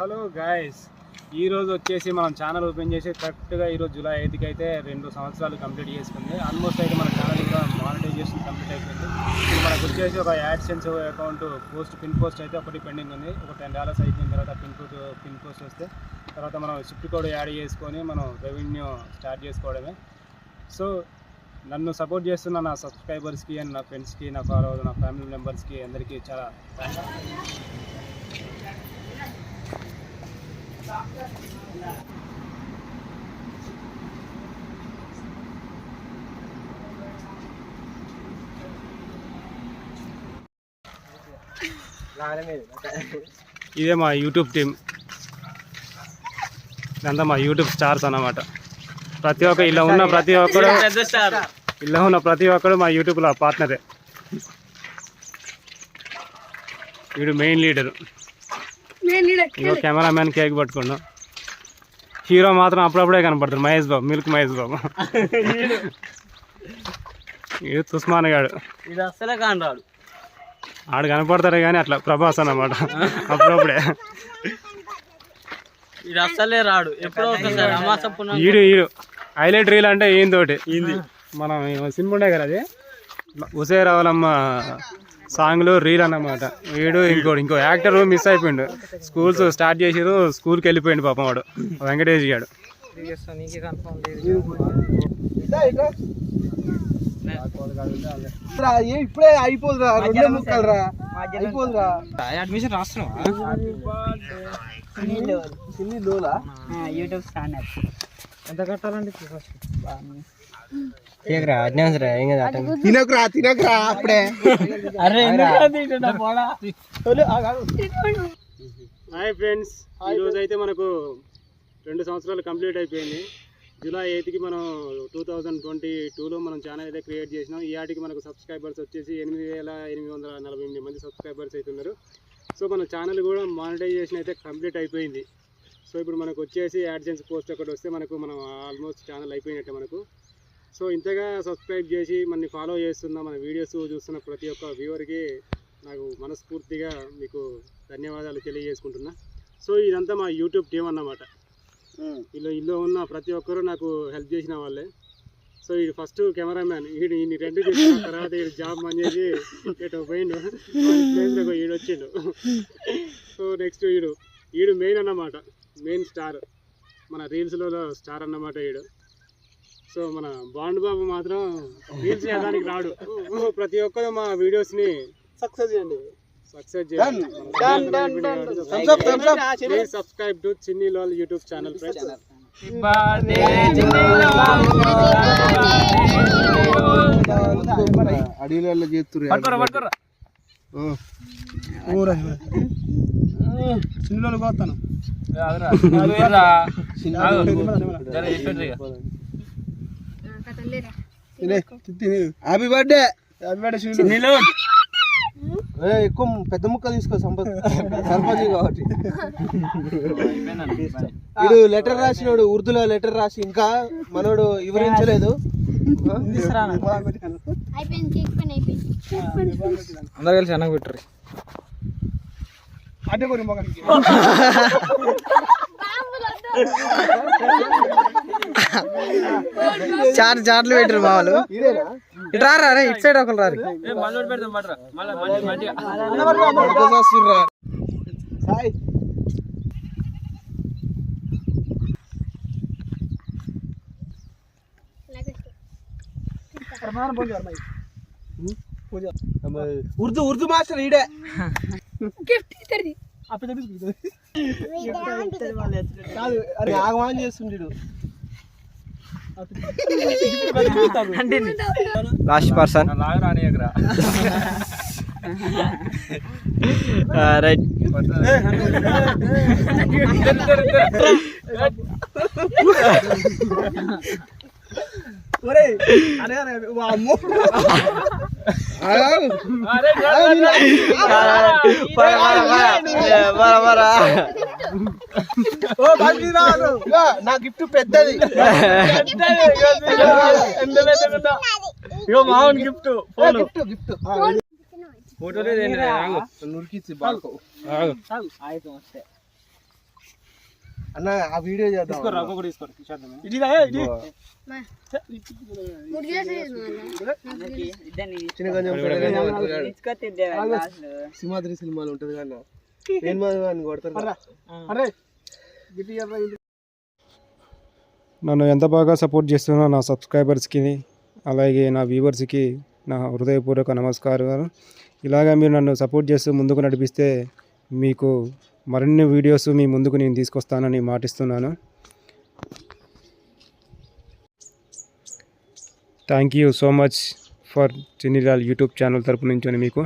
Hello guys ఈరోజు వచ్చేసి మనం ఛానల్ ఓపెన్ చేసి కరెక్ట్గా ఈరోజు జూలై ఐదుకి అయితే రెండు సంవత్సరాలు కంప్లీట్ చేసుకుంది. ఆల్మోస్ట్ అయితే మన ఛానల్ కూడా మానిటైజేషన్ కంప్లీట్ అయిపోయింది. మనకు వచ్చేసి ఒక AdSense account post pin post అయితే ఒకటి పెండింగ్ ఉంది. ఒక టెన్ డాలర్స్ అయిపోయిన తర్వాత పిన్ కోడ్ పిన్ పోస్ట్ వస్తే తర్వాత మనం షిఫ్ట్ కోడ్ యాడ్ చేసుకొని మనం రెవెన్యూ స్టార్ట్ చేసుకోవడమే. సో నన్ను సపోర్ట్ చేస్తున్న నా సబ్స్క్రైబర్స్కి అండ్ నా ఫ్రెండ్స్కి నా ఫాలో నా ఫ్యామిలీ మెంబర్స్కి అందరికీ చాలా థ్యాంక్స్ ఇదే మా యూట్యూబ్ టీం ఇదంతా మా యూట్యూబ్ స్టార్స్ అన్నమాట. ప్రతి ఒక్క ఇలా ఉన్న ప్రతి ఒక్కరు ఇలా ఉన్న ప్రతి ఒక్కరు మా యూట్యూబ్లో పార్ట్నరే వీడు మెయిన్ లీడర్ కెమెరామ్యాన్ కేక్ పట్టుకున్నాం. హీరో మాత్రం అప్పుడప్పుడే కనపడతాడు మహేష్ బాబు మిల్క్ మహేష్ బాబు. ఇది తుస్మాన్ గాడు. ఇది అస్సలే కాండాడు ఆడు కనపడతాడు కానీ అట్లా ప్రభాస్ అన్నమాట. అప్పుడప్పుడే. ఇది అస్సలే రాడు. ఎప్పుడో ఒకసారి అమాస పుణ్యం ఈడు ఈడు. హైలైట్ రీల్ అంటే ఈయన తోటి మనం సినిమా ఉండే కదా అది? ఉసే రావాలమ్మ సాంగ్లో రీల్ అన్నమాట. వీడు ఇంకోటి ఇంకో యాక్టర్ మిస్ అయిపోయిండు. స్కూల్స్ స్టార్ట్ చేసిరు స్కూల్కి వెళ్ళిపోయిండు పాపం వాడు. వెంకటేష్ గాడు. ఇప్పుడే అయిపోదురా రెండే ముక్కలు రా అయిపోదురా. అడ్మిషన్ రాస్తున్నావా? చిన్ని లోలా యూట్యూబ్ ఛానల్ ఎంత కట్టాలండి తినకురా తినకురా అప్పుడే. అరే ఎందుకు పోడా? హాయ్ ఫ్రెండ్స్ ఈరోజు అయితే మనకు రెండు సంవత్సరాలు కంప్లీట్ అయిపోయింది. జూలై ఎయిత్కి మనం టూ థౌజండ్ ట్వంటీ టూలో మనం ఛానల్ అయితే క్రియేట్ చేసినాం. ఈ ఆటికి మనకు సబ్స్క్రైబర్స్ వచ్చేసి ఎనిమిది వేల ఎనిమిది వందల నలభై ఎనిమిది మంది సబ్స్క్రైబర్స్ అవుతున్నారు సో మన ఛానల్ కూడా మానిటైజేషన్ అయితే కంప్లీట్ అయిపోయింది. సో ఇప్పుడు మనకు వచ్చేసి యాడ్సెన్స్ పోస్ట్ ఒకటి వస్తే మనకు మనం ఆల్మోస్ట్ ఛానల్ అయిపోయినట్టే మనకు. సో ఇంతగా సబ్స్క్రైబ్ చేసి మనని ఫాలో చేస్తున్న మన వీడియోస్ చూస్తున్న ప్రతి ఒక్క వ్యూవర్కి నాకు మనస్ఫూర్తిగా మీకు ధన్యవాదాలు తెలియజేసుకుంటున్నా. సో ఇదంతా మా యూట్యూబ్ టీం అన్నమాట. వీళ్ళు ఇందులో ఉన్న ప్రతి ఒక్కరు నాకు హెల్ప్ చేసిన వాళ్ళే. సో ఇది ఫస్ట్ కెమెరామ్యాన్. వీడు ఈయన రెండు చేసిన తర్వాత వీడు జాబ్ మనేసి ఇటు పోయిండు. ప్లేస్లో ఈడు వచ్చిండు సో నెక్స్ట్ వీడు వీడు మెయిన్ అన్నమాట. మెయిన్ స్టార్ మన రీల్స్లో స్టార్ అన్నమాట వీడు సో మన బాండ్ బాబు మాత్రం రీల్స్ చేయడానికి రాడు. ప్రతి ఒక్కరు మా వీడియోస్ని సక్సెస్ చేయండి. సక్సెస్. ప్లీజ్ సబ్స్క్రైబ్ టు చిన్ని లాల్ యూట్యూబ్ ఛానల్ ఫ్రెండ్స్ అడవిలో చేస్తురు చిన్నోళ్ళు పోతాను. హ్యాపీ బర్త్డే చిన్నీళ్ళు ఎక్కువ పెద్ద ముక్క తీసుకో సంపద. సర్పంచ్ కాబట్టి. వీడు లెటర్ రాసినోడు ఉర్దూలో లెటర్ రాసి ఇంకా మనోడు వివరించలేదు. అందరు కలిసి అన్నకు పెట్టరు అడ్డే కొని మొగనికి చార్ చార్లు పెట్టరు మా వాళ్ళు ఇదేనా? ఇటు రారా రే ఇటు సైడ్ ఒకరు రారు. ఉర్దూ ఉర్దూ మాస్టర్ ఈడే. గిఫ్ట్ ఇద్దరిది. కాదు అది ఆగమానం చేస్తుండీడు. Last person. రైట్. నా గిఫ్ట్ పెద్దది. ఇగో మామూలు గిఫ్ట్ గిఫ్ట్ గిఫ్ట్. ఫోటోలు నురికిచ్చి బాగు వస్తే అన్న ఆ వీడియో చేద్దాం సింహాద్రి సినిమాలు ఉంటది నేను కొడతారు. నన్ను ఎంత బాగా సపోర్ట్ చేస్తున్నా నా సబ్స్క్రైబర్స్కి అలాగే నా వ్యూవర్స్కి నా హృదయపూర్వక నమస్కారాలు. ఇలాగా మీరు నన్ను సపోర్ట్ చేస్తూ ముందుకు నడిపిస్తే మీకు మరిన్ని వీడియోస్ మీ ముందుకు నేను తీసుకొస్తానని మాటిస్తున్నాను. Thank you so much for Chinnilal YouTube channel తరపు నుంచి మీకు.